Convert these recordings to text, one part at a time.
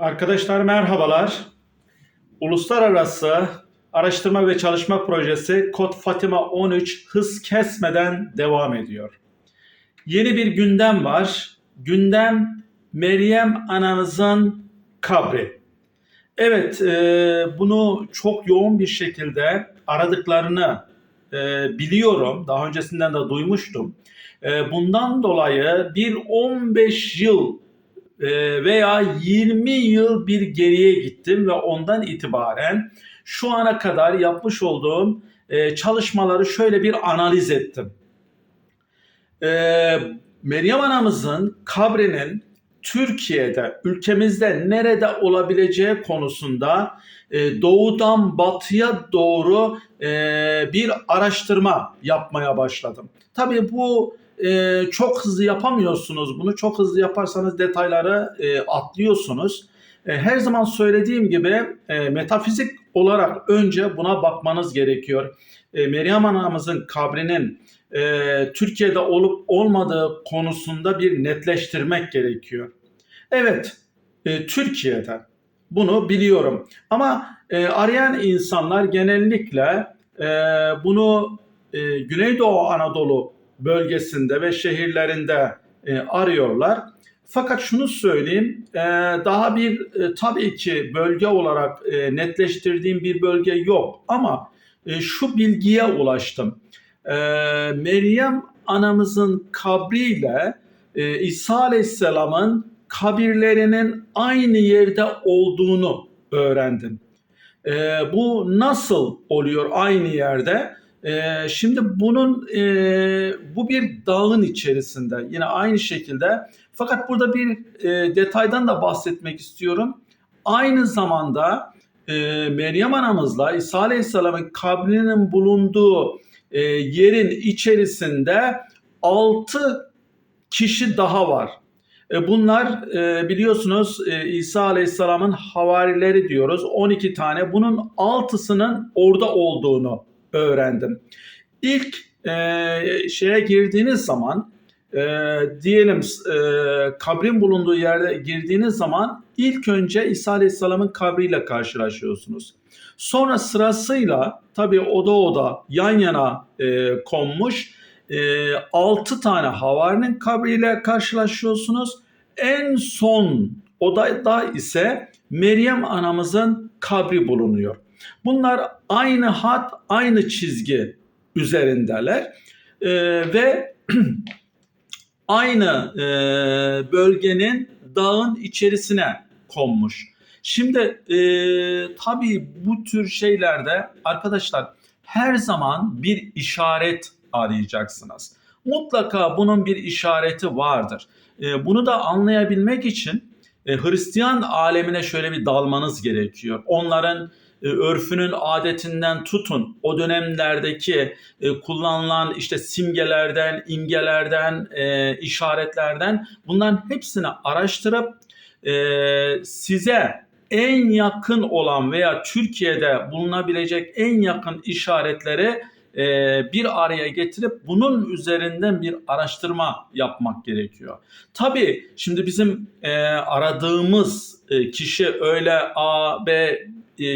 Arkadaşlar merhabalar. Uluslararası Araştırma ve Çalışma Projesi Kod Fatima 13 hız kesmeden devam ediyor. Yeni bir gündem var. Gündem Meryem ananızın kabri. Evet, e, bunu çok yoğun bir şekilde aradıklarını e, biliyorum. Daha öncesinden de duymuştum. E, bundan dolayı bir 15 yıl veya 20 yıl bir geriye gittim ve ondan itibaren şu ana kadar yapmış olduğum e, çalışmaları şöyle bir analiz ettim. E, Meryem anamızın kabrinin Türkiye'de, ülkemizde nerede olabileceği konusunda e, doğudan batıya doğru e, bir araştırma yapmaya başladım. Tabii bu e, çok hızlı yapamıyorsunuz bunu. Çok hızlı yaparsanız detayları e, atlıyorsunuz. E, her zaman söylediğim gibi e, metafizik olarak önce buna bakmanız gerekiyor. E, Meryem anamızın kabrinin e, Türkiye'de olup olmadığı konusunda bir netleştirmek gerekiyor. Evet, e, Türkiye'de bunu biliyorum. Ama e, arayan insanlar genellikle e, bunu e, Güneydoğu Anadolu bölgesinde ve şehirlerinde e, arıyorlar. Fakat şunu söyleyeyim, e, daha bir e, tabii ki bölge olarak e, netleştirdiğim bir bölge yok. Ama e, şu bilgiye ulaştım. E, Meryem anamızın kabriyle e, İsa Aleyhisselam'ın kabirlerinin aynı yerde olduğunu öğrendim. E, bu nasıl oluyor aynı yerde? E, şimdi bunun e, bu bir dağın içerisinde yine aynı şekilde fakat burada bir e, detaydan da bahsetmek istiyorum. Aynı zamanda e, Meryem anamızla İsa Aleyhisselam'ın kabrinin bulunduğu e, yerin içerisinde 6 kişi daha var. E, bunlar e, biliyorsunuz e, İsa Aleyhisselam'ın havarileri diyoruz. 12 tane. Bunun 6'sının orada olduğunu öğrendim. İlk e, şeye girdiğiniz zaman e, diyelim e, kabrin bulunduğu yerde girdiğiniz zaman ilk önce İsa Aleyhisselam'ın kabriyle karşılaşıyorsunuz. Sonra sırasıyla tabii oda oda yan yana e, konmuş e, 6 tane havarinin kabriyle karşılaşıyorsunuz. En son odada ise Meryem anamızın kabri bulunuyor. Bunlar aynı hat, aynı çizgi üzerindeler e, ve aynı e, bölgenin dağın içerisine konmuş. Şimdi e, tabii bu tür şeylerde arkadaşlar her zaman bir işaret arayacaksınız. Mutlaka bunun bir işareti vardır. E, bunu da anlayabilmek için e, Hristiyan alemine şöyle bir dalmanız gerekiyor. Onların örfünün adetinden tutun o dönemlerdeki e, kullanılan işte simgelerden, imgelerden, e, işaretlerden bunların hepsini araştırıp e, size en yakın olan veya Türkiye'de bulunabilecek en yakın işaretleri e, bir araya getirip bunun üzerinden bir araştırma yapmak gerekiyor. Tabii şimdi bizim e, aradığımız e, kişi öyle A, B, e,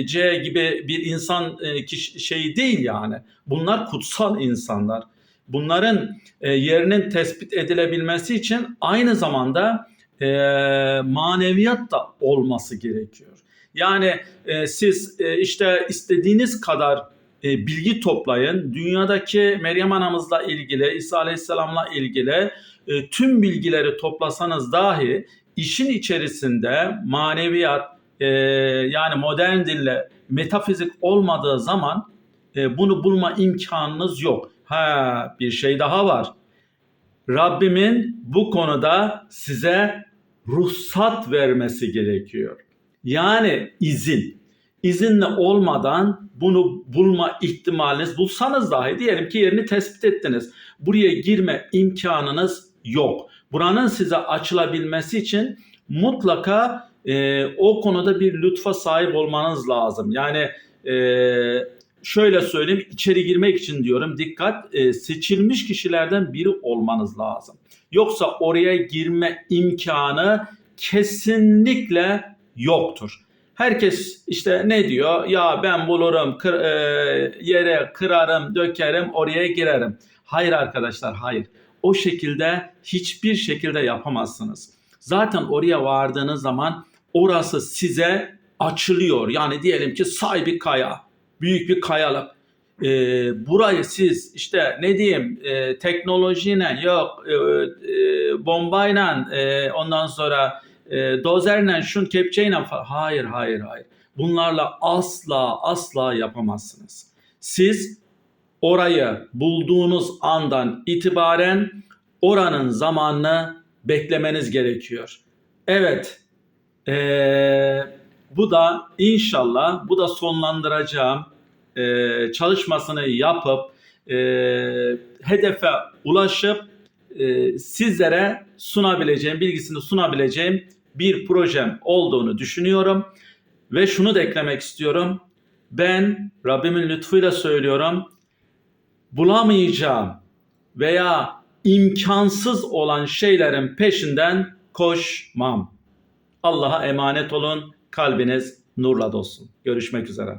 C gibi bir insan e, şeyi değil yani. Bunlar kutsal insanlar. Bunların e, yerinin tespit edilebilmesi için aynı zamanda e, maneviyat da olması gerekiyor. Yani e, siz e, işte istediğiniz kadar e, bilgi toplayın. Dünyadaki Meryem anamızla ilgili, İsa Aleyhisselam'la ilgili e, tüm bilgileri toplasanız dahi işin içerisinde maneviyat e, yani modern dille metafizik olmadığı zaman e, bunu bulma imkanınız yok. Ha bir şey daha var. Rabbimin bu konuda size ruhsat vermesi gerekiyor. Yani izin. İzinle olmadan bunu bulma ihtimaliniz bulsanız dahi diyelim ki yerini tespit ettiniz. Buraya girme imkanınız yok. Buranın size açılabilmesi için mutlaka e, o konuda bir lütfa sahip olmanız lazım. Yani e, şöyle söyleyeyim içeri girmek için diyorum dikkat e, seçilmiş kişilerden biri olmanız lazım. Yoksa oraya girme imkanı kesinlikle yoktur. Herkes işte ne diyor? Ya ben bulurum, kır- e, yere kırarım, dökerim, oraya girerim. Hayır arkadaşlar, hayır. O şekilde hiçbir şekilde yapamazsınız. Zaten oraya vardığınız zaman orası size açılıyor. Yani diyelim ki say bir kaya, büyük bir kayalık. E, burayı siz işte ne diyeyim e, teknolojiyle yok e, e, bombayla e, ondan sonra e, dozerle şun kepçeyle falan. Hayır hayır hayır. Bunlarla asla asla yapamazsınız. Siz orayı bulduğunuz andan itibaren oranın zamanını beklemeniz gerekiyor. Evet. Eee, bu da inşallah bu da sonlandıracağım eee, çalışmasını yapıp eee, hedefe ulaşıp eee, sizlere sunabileceğim, bilgisini sunabileceğim bir projem olduğunu düşünüyorum. Ve şunu da eklemek istiyorum. Ben Rabbimin lütfuyla söylüyorum. Bulamayacağım veya imkansız olan şeylerin peşinden koşmam. Allah'a emanet olun. Kalbiniz nurla dolsun. Görüşmek üzere.